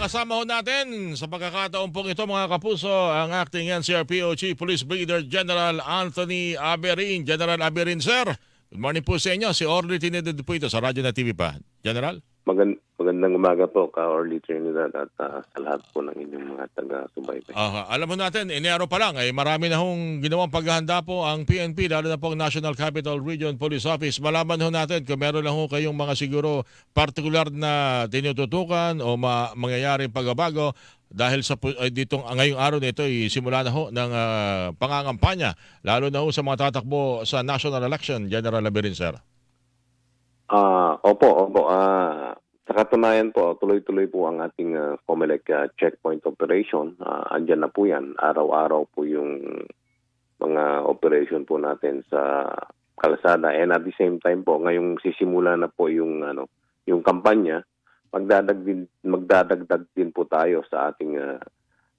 kasama ho natin sa pagkakataon pong ito mga kapuso ang acting NCRPO Chief Police Brigadier General Anthony Aberin. General Aberin, sir. Good morning po sa inyo. Si Orly Tinedid po ito sa radyo na TV pa. General? Magan magandang umaga po ka Orly Trinidad at ah, sa lahat po ng inyong mga taga-subaybay. Aha, alam mo natin, Enero pa lang, eh, marami na hong ginawang paghahanda po ang PNP, lalo na po ang National Capital Region Police Office. Malaman ho natin kung meron lang ho kayong mga siguro particular na tinututukan o ma- mangyayaring pagbabago dahil sa ay, ditong ah, ngayong araw nito ay simula na ho ng ah, pangangampanya, lalo na ho sa mga tatakbo sa national election, General Labirin, sir. Ah, opo, opo. Ah, sa katunayan po, tuloy-tuloy po ang ating ah, COMELEC ah, checkpoint operation. Ah, andyan na po 'yan. Araw-araw po yung mga operation po natin sa kalsada and at the same time po ngayong sisimula na po yung ano yung kampanya magdadag magdadagdag din po tayo sa ating ah,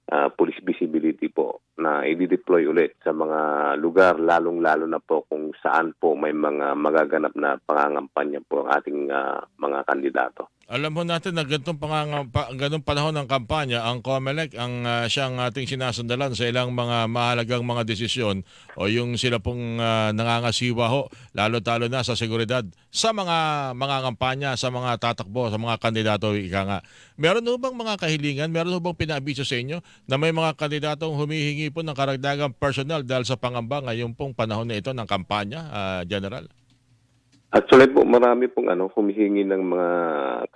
ah, police visibility po na i-deploy ulit sa mga lugar lalong-lalo na po kung saan po may mga magaganap na pangangampanya po ang ating ah, mga kandidato. Alam mo natin na ganitong, pangangam, pa, ganitong panahon ng kampanya, ang COMELEC ang ah, siyang ating sinasandalan sa ilang mga mahalagang mga desisyon o yung sila pong ah, nangangasiwa ho, lalo-talo na sa seguridad sa mga mga kampanya, sa mga tatakbo, sa mga kandidato, ika nga. Meron ho bang mga kahilingan, meron ho bang pinaabiso sa inyo na may mga kandidatong humihingi po ng karagdagang personal dahil sa pangamba ngayong pong panahon na ito ng kampanya, ah, General? Actually po marami pong ano humihingi ng mga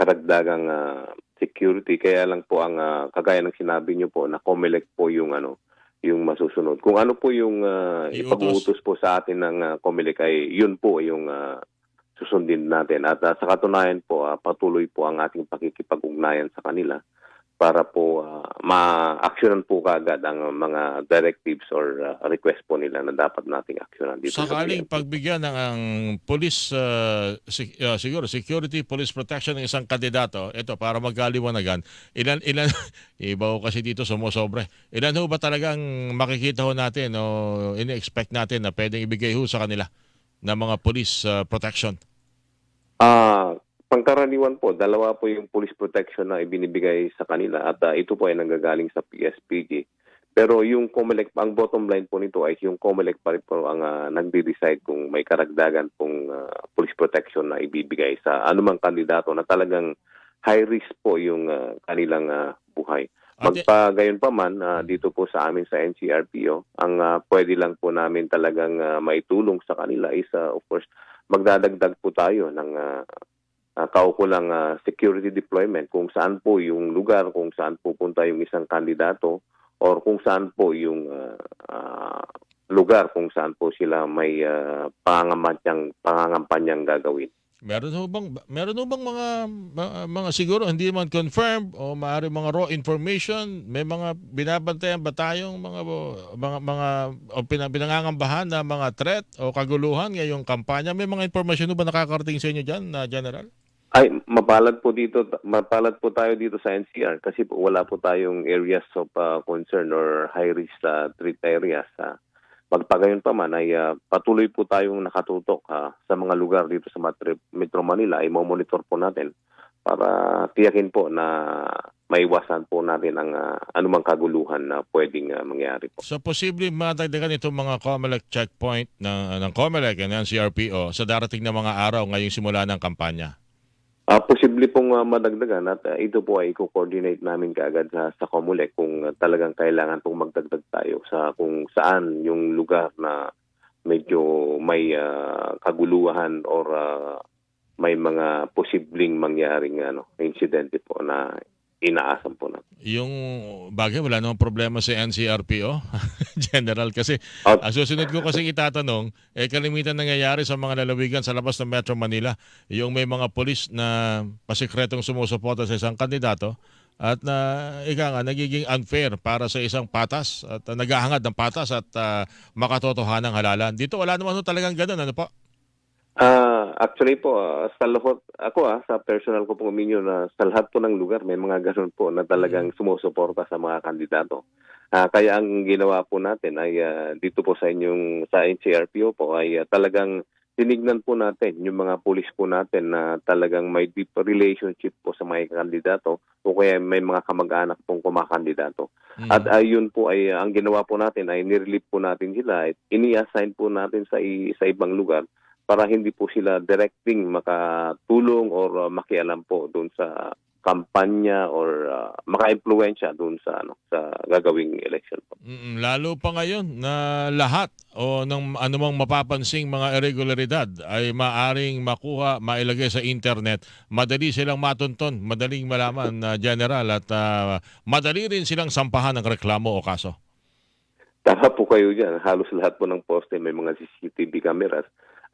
karagdagang ah, security kaya lang po ang ah, kagaya ng sinabi niyo po na COMELEC po yung ano yung masusunod. Kung ano po yung uh, Iutos. ipag-uutos po sa atin ng uh, COMELEC ay yun po yung ah, susundin natin. At ah, sa katunayan po ah, patuloy po ang ating pakikipag-ugnayan sa kanila para po ah, ma-actionan po kaagad ang mga directives or ah, request po nila na dapat nating actionan dito sa Sakaling PNP. pagbigyan ng ang police uh, sec- uh, siguro security police protection ng isang kandidato, ito para magkaliwanagan. Ilan ilan iba ho kasi dito sumusobre. Ilan ho ba talagang makikita ho natin o ini-expect natin na pwedeng ibigay ho sa kanila na mga police uh, protection? Ah, pangkaraniwan po, dalawa po yung police protection na ibinibigay sa kanila at ah, ito po ay nanggagaling sa PSPG. Pero yung COMELEC, ang bottom line po nito ay yung COMELEC pa rin po ang ah, nagde-decide kung may karagdagan pong ah, police protection na ibibigay sa anumang kandidato na talagang high risk po yung ah, kanilang ah, buhay. Magpagayon pa man ah, dito po sa amin sa NCRPO, ang ah, pwede lang po namin talagang ah, maitulong sa kanila is ah, of course magdadagdag po tayo ng ah, uh, kaukulang ah, security deployment kung saan po yung lugar, kung saan pupunta yung isang kandidato or kung saan po yung ah, ah, lugar kung saan po sila may uh, pangangampanyang, pangangampanyang gagawin. Meron ho bang meron ho bang mga mga, mga siguro hindi man confirmed o maaari mga raw information, may mga binabantayan ba tayong mga mga mga o pina- pinangangambahan na mga threat o kaguluhan ngayong kampanya? May mga information ho ba nakakarating sa inyo diyan, na General? Ay, mapalad po dito, mapalad po tayo dito sa NCR kasi po wala po tayong areas of ah, concern or high risk uh, threat areas. ah. Magpagayon pa man ay ah, patuloy po tayong nakatutok ah, sa mga lugar dito sa Metro Manila ay monitor po natin para tiyakin po na maiwasan po natin ang ah, anumang kaguluhan na pwedeng ah, mangyari po. So posible madagdagan itong mga COMELEC checkpoint ng ng COMELEC and ng CRPO sa darating na mga araw ngayong simula ng kampanya. Ah, posible pong ah, madagdagan at ah, ito po ay co-coordinate namin kaagad sa, sa Comulec kung ah, talagang kailangan pong magdagdag tayo sa kung saan yung lugar na medyo may ah, kaguluhan or ah, may mga posibleng mangyaring ano, insidente po na inaasam po natin. Yung bagay, wala namang problema sa NCRPO, General, kasi ang susunod ko kasi itatanong, eh kalimitan nangyayari sa mga lalawigan sa labas ng Metro Manila, yung may mga polis na pasikretong sumusuporta sa isang kandidato at na ika nga nagiging unfair para sa isang patas at uh, naghahangad ng patas at uh, makatotohanan ng halalan. Dito wala naman ho talagang ganun, ano po? Ah, actually po, ah, sa lahat, ako ah, sa personal ko pong opinion na sa lahat po ng lugar may mga ganun po na talagang sumusuporta sa mga kandidato. Ah, kaya ang ginawa po natin ay ah, dito po sa inyong sa NCRPO po ay ah, talagang tinignan po natin yung mga pulis po natin na talagang may deep relationship po sa mga kandidato o kaya may mga kamag-anak pong kumakandidato. Mm. At ayun po ay ang ginawa po natin ay nirelieve po natin sila, at ini-assign po natin sa sa ibang lugar para hindi po sila directing makatulong or uh, makialam po doon sa kampanya or uh, maka-impluwensya doon sa ano sa gagawing election po. Mm, lalo pa ngayon na lahat o ng anumang mapapansing mga irregularidad ay maaring makuha, mailagay sa internet, madali silang matunton, madaling malaman na general at ah, madali rin silang sampahan ng reklamo o kaso. Tama po kayo dyan. Halos lahat po ng poste may mga CCTV cameras.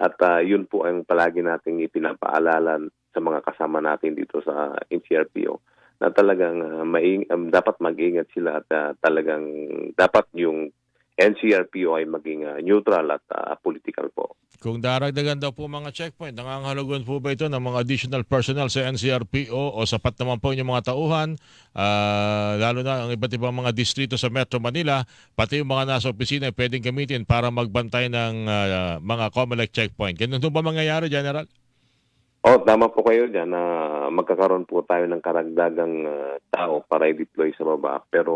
At ah, yun po ang palagi nating ipinapaalala sa mga kasama natin dito sa NCRPO na talagang ah, maing, um, dapat mag-ingat sila at ah, talagang dapat yung NCRPO ay maging ah, neutral at ah, political po. Kung daragdagan daw po mga checkpoint, nangangahulugan po ba ito ng mga additional personnel sa NCRPO o sapat naman po yung mga tauhan, ah, lalo na ang iba't ibang mga distrito sa Metro Manila, pati yung mga nasa opisina ay pwedeng gamitin para magbantay ng ah, mga COMELEC checkpoint. Ganun ba mangyayari, General? Oh, tama po kayo dyan na magkakaroon po tayo ng karagdagang ah, tao para i-deploy sa baba. Pero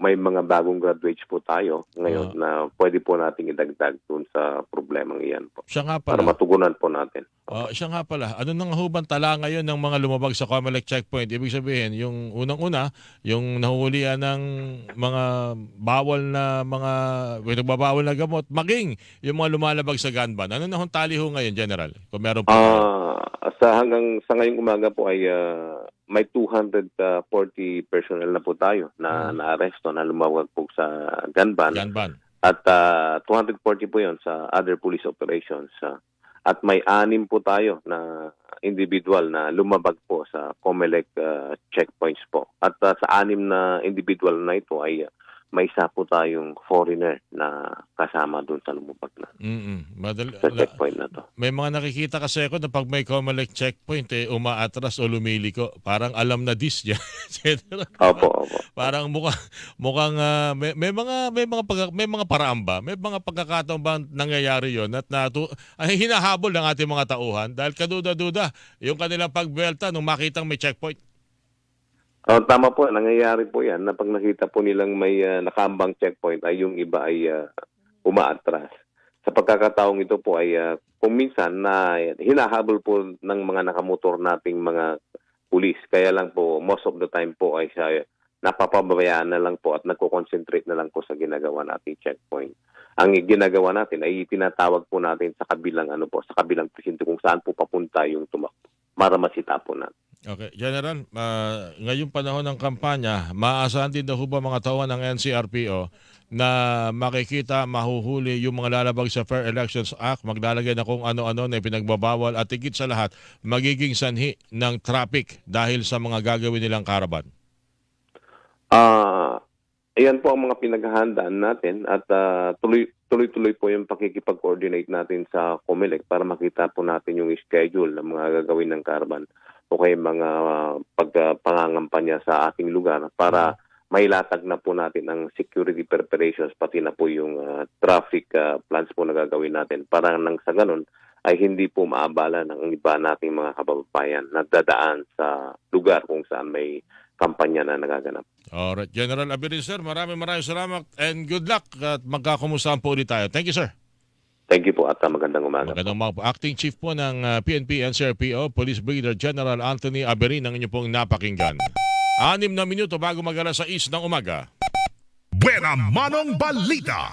may mga bagong graduates po tayo ngayon na pwede po nating idagdag dun sa problemang iyan po. Siya nga Para pala. matugunan po natin. Ah, siya nga pala. Ano nang hubang tala ngayon ng mga lumabag sa COMELEC checkpoint? Ibig sabihin, yung unang-una, yung nahuhulihan ng mga bawal na mga nagbabawal na gamot, maging yung mga lumalabag sa gun ban. Ano na hong tali ho ngayon, General? Kung meron po. Ah, sa hanggang sa ngayong umaga po ay ah, may 240 personnel na po tayo na Hmm. naaresto na lumawag po sa gun ban. gun ban. At ah, 240 po yon sa other police operations. ah. At may anim po tayo na individual na lumabag po sa COMELEC ah, checkpoints po. At ah, sa anim na individual na ito ay ah, may isa po tayong foreigner na kasama doon sa lumabag na Mm Madali, sa checkpoint na to. may mga nakikita kasi ako na pag may COMELEC checkpoint, eh, umaatras o lumiliko. Parang alam na dis niya. Opo, opo. Parang mukhang mukhang ah, may, may mga may mga pagka- may mga paraan ba? May mga pagkakataon ba nangyayari 'yon at natu ay hinahabol ng ating mga tauhan dahil kaduda-duda yung kanilang pagbelta nung makitang may checkpoint. Oh, tama po, nangyayari po yan na pag nakita po nilang may ah, nakambang checkpoint ay yung iba ay ah, umaatras. Sa pagkakataong ito po ay ah, kung minsan na hinahabol po ng mga nakamotor nating mga pulis. Kaya lang po, most of the time po ay siya napapabayaan na lang po at nagko-concentrate na lang po sa ginagawa nating checkpoint. Ang ginagawa natin ay tinatawag po natin sa kabilang ano po, sa kabilang presinto kung saan po papunta yung tumakbo para masita po natin. Okay, General, ah, ngayong panahon ng kampanya, maaasahan din daw ba mga tauhan ng NCRPO na makikita, mahuhuli yung mga lalabag sa Fair Elections Act, maglalagay na kung ano-ano na ipinagbabawal at higit sa lahat, magiging sanhi ng traffic dahil sa mga gagawin nilang karaban. Ah, ayan po ang mga pinaghahandaan natin at ah, tuloy tuloy-tuloy po yung pakikipag-coordinate natin sa COMELEC para makita po natin yung schedule ng mga gagawin ng caravan o kaya mga uh, pagpangangampanya sa ating lugar para mailatag na po natin ang security preparations pati na po yung ah, traffic ah, plans po na gagawin natin para nang sa ganun ay hindi po maabala ng iba nating mga kababayan na dadaan sa lugar kung saan may kampanya na nagaganap. Alright, General Abirin, sir, maraming maraming salamat and good luck at magkakumustahan po ulit tayo. Thank you, sir. Thank you po at uh, magandang umaga. Magandang umaga po. Acting Chief po ng uh, PNP NCRPO, Police Brigadier General Anthony Aberin ang inyo pong napakinggan. Anim na minuto bago mag-alas 6 ng umaga. Buena Manong Balita.